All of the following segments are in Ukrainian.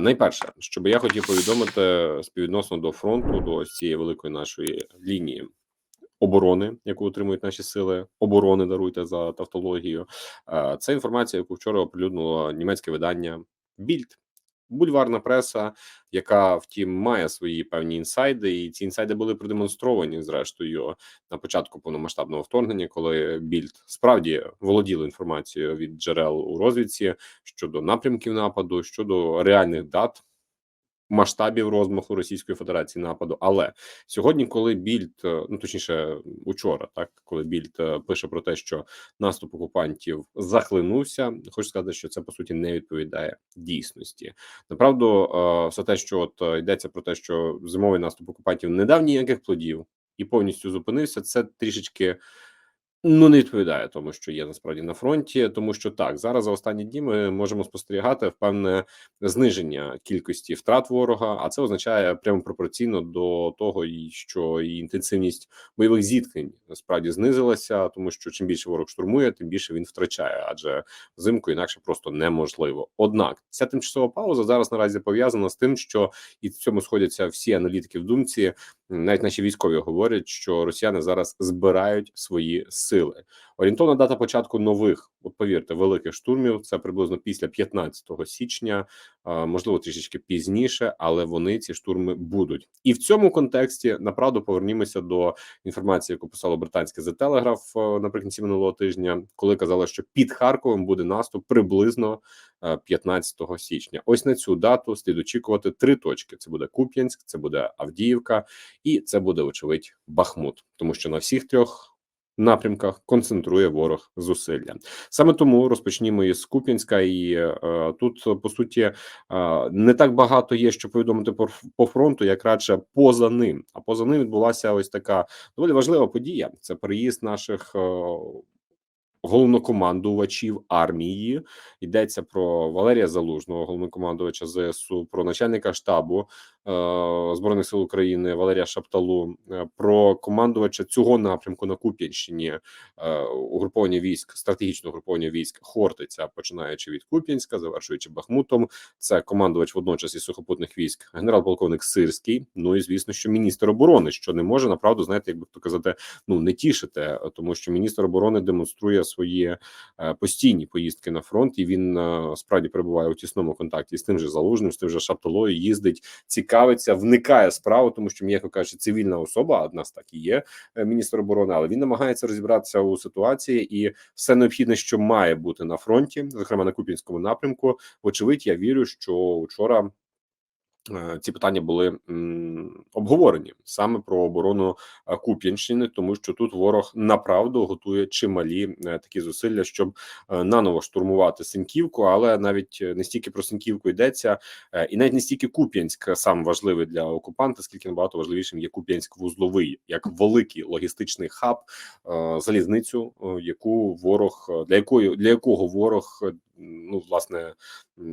Найперше, що би я хотів повідомити співвідносно до фронту, до цієї великої нашої лінії оборони, яку отримують наші сили оборони, даруйте за тавтологію. Е, Це інформація, яку вчора оприлюднило німецьке видання Більд. Бульварна преса, яка втім має свої певні інсайди, і ці інсайди були продемонстровані зрештою на початку повномасштабного вторгнення, коли більд справді володіли інформацією від джерел у розвідці щодо напрямків нападу, щодо реальних дат. Масштабів розмаху Російської Федерації нападу, але сьогодні, коли більд, е, ну точніше, учора, так коли більд е, пише про те, що наступ окупантів захлинувся, хочу сказати, що це по суті не відповідає дійсності. Направду, е, все те, що от йдеться про те, що зимовий наступ окупантів не дав ніяких плодів і повністю зупинився, це трішечки. Ну, не відповідає тому, що є насправді на фронті, тому що так зараз за останні дні ми можемо спостерігати впевнене зниження кількості втрат ворога, а це означає прямо пропорційно до того, що і інтенсивність бойових зіткнень насправді знизилася, тому що чим більше ворог штурмує, тим більше він втрачає, адже взимку інакше просто неможливо. Однак ця тимчасова пауза зараз наразі пов'язана з тим, що і в цьому сходяться всі аналітики в думці. Навіть наші військові говорять, що росіяни зараз збирають свої сили. Орієнтовна дата початку нових, от повірте, великих штурмів це приблизно після 15 січня, можливо, трішечки пізніше, але вони ці штурми будуть. І в цьому контексті направду повернімося до інформації, яку писало британське The Telegraph е, наприкінці минулого тижня, коли казали, що під Харковом буде наступ приблизно е, 15 січня. Ось на цю дату слід очікувати три точки: це буде Куп'янськ, це буде Авдіївка, і це буде очевидь Бахмут, тому що на всіх трьох. Напрямках концентрує ворог зусилля саме тому розпочнімо із Куп'янська, і е, тут по суті е, не так багато є, що повідомити по, по фронту, як радше поза ним. А поза ним відбулася ось така доволі важлива подія. Це приїзд наших е, головнокомандувачів армії. Йдеться про Валерія Залужного, головнокомандувача ЗСУ, про начальника штабу збройних сил України Валерія Шапталу, е, про командувача цього напрямку на Куп'янщині е, угруповання військ, стратегічного угруповання військ Хортиця, починаючи від Куп'янська, завершуючи Бахмутом. Це командувач водночас і сухопутних військ, генерал-полковник Сирський. Ну і звісно, що міністр оборони, що не може направду знаєте, як би то казати, ну не тішити, тому що міністр оборони демонструє свої е, постійні поїздки на фронт, і він е, справді перебуває у тісному контакті з тим же залужним, з тим же Шаптолою, їздить, цікавиться, вникає справу, тому що м'яко каже, цивільна особа, а в нас так і є е, міністр оборони, але він намагається розібратися у ситуації і все необхідне, що має бути на фронті, зокрема на Купінському напрямку. Вочевидь, я вірю, що вчора. Е, Ці питання були обговорені саме про оборону е, Куп'янщини, тому що тут ворог направду готує чималі е, такі зусилля, щоб наново штурмувати Синьківку, але навіть не стільки про Синьківку йдеться, і навіть не стільки Куп'янськ сам важливий для окупанта, скільки набагато важливішим є Куп'янськ вузловий, як великий логістичний хаб, залізницю, яку ворог для якої для якого ворог ну власне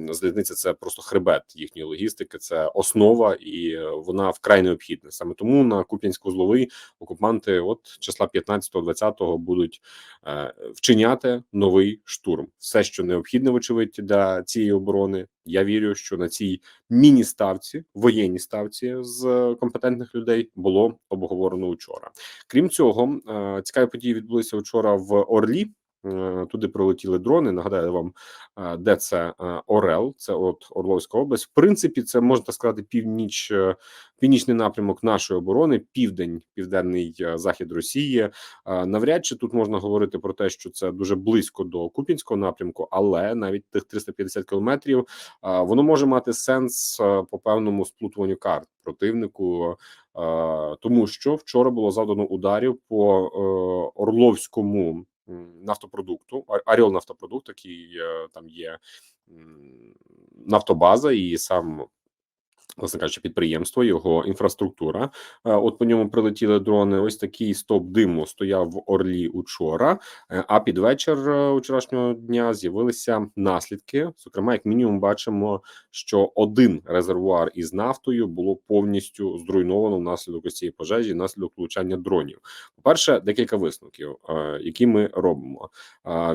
залізниця це просто хребет їхньої логістики, це основа, і е, вона вкрай необхідна. Саме тому на Куп'янськ-Узловий окупанти, от числа 15-20 будуть е, вчиняти новий штурм. Все, що необхідне, вочевидь, для цієї оборони. Я вірю, що на цій міні-ставці, воєнній ставці з компетентних людей було обговорено вчора. Крім цього, е, цікаві події відбулися вчора в Орлі. Е, Туди прилетіли дрони. Нагадаю вам, е, де це е, Орел, це от Орловська область. В принципі, це можна сказати північ, північний напрямок нашої оборони, південь, південний захід Росії. Навряд чи тут можна говорити про те, що це дуже близько до Купінського напрямку, але навіть тих 350 кілометрів воно може мати сенс по певному сплутуванню карт противнику, тому що вчора було завдано ударів по Орловському нафтопродукту, Аріол нафтопродукт, який е, там є нафтобаза, і сам. Власне кажучи, підприємство, його інфраструктура. Е, От по ньому прилетіли дрони. Ось такий стоп диму стояв в Орлі учора. Е, А під вечір е, вчорашнього дня з'явилися наслідки. Зокрема, як мінімум, бачимо, що один резервуар із нафтою було повністю зруйновано внаслідок ось цієї пожежі, внаслідок влучання дронів. По перше, декілька висновків, які ми робимо.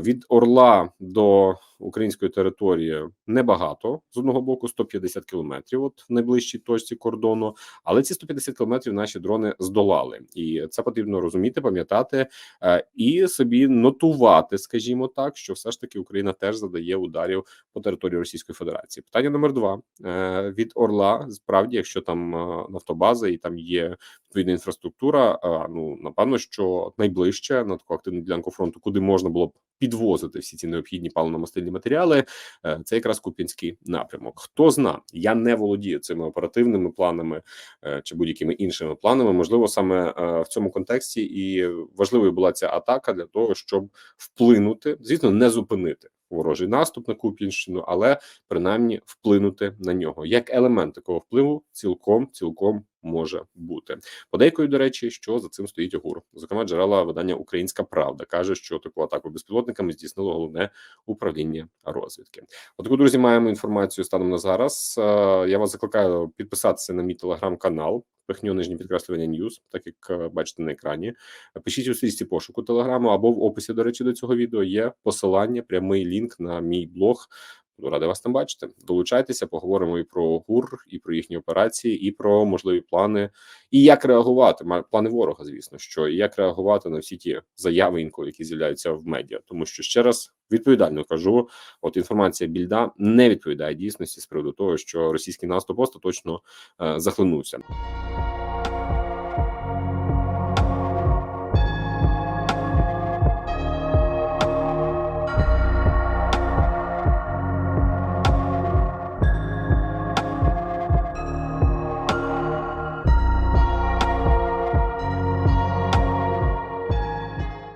Від Орла до української території небагато з одного боку 150 кілометрів. От в найближчій точці кордону, але ці 150 кілометрів наші дрони здолали, і це потрібно розуміти, пам'ятати е, і собі нотувати, скажімо так, що все ж таки Україна теж задає ударів по території Російської Федерації. Питання номер два е, від Орла. Справді, якщо там е, нафтобаза і там є відповідна інфраструктура, ну напевно, що найближче на таку активну ділянку фронту, куди можна було б підвозити всі ці необхідні паливно-мастильні матеріали, е, це якраз Куп'янський напрямок. Хто зна, я не володію цими оперативними планами е, чи будь-якими іншими планами. Можливо, саме е, в цьому контексті і важливою була ця атака для того, щоб вплинути, звісно, не зупинити ворожий наступ на Куп'янщину, але принаймні вплинути на нього. Як елемент такого впливу цілком цілком може бути. Подейкою, до речі, що за цим стоїть ОГУР. Зокрема, джерела видання Українська Правда каже, що таку атаку безпілотниками здійснило головне управління розвідки. Отаку, друзі, маємо інформацію станом на зараз. Е, Я вас закликаю підписатися на мій телеграм-канал. Пихню нижнє підкреслення Ньюз, так як е, бачите на екрані. Пишіть у стрічці пошуку телеграму або в описі, до речі, до цього відео є посилання, прямий лінк на мій блог. Радий вас там бачити. Долучайтеся, поговоримо і про ГУР, і про їхні операції, і про можливі плани, і як реагувати. Плани ворога, звісно, що і як реагувати на всі ті заяви, інколи, які з'являються в медіа. Тому що ще раз відповідально кажу: от інформація більда не відповідає дійсності з приводу того, що російський наступ остаточно е, захлинувся.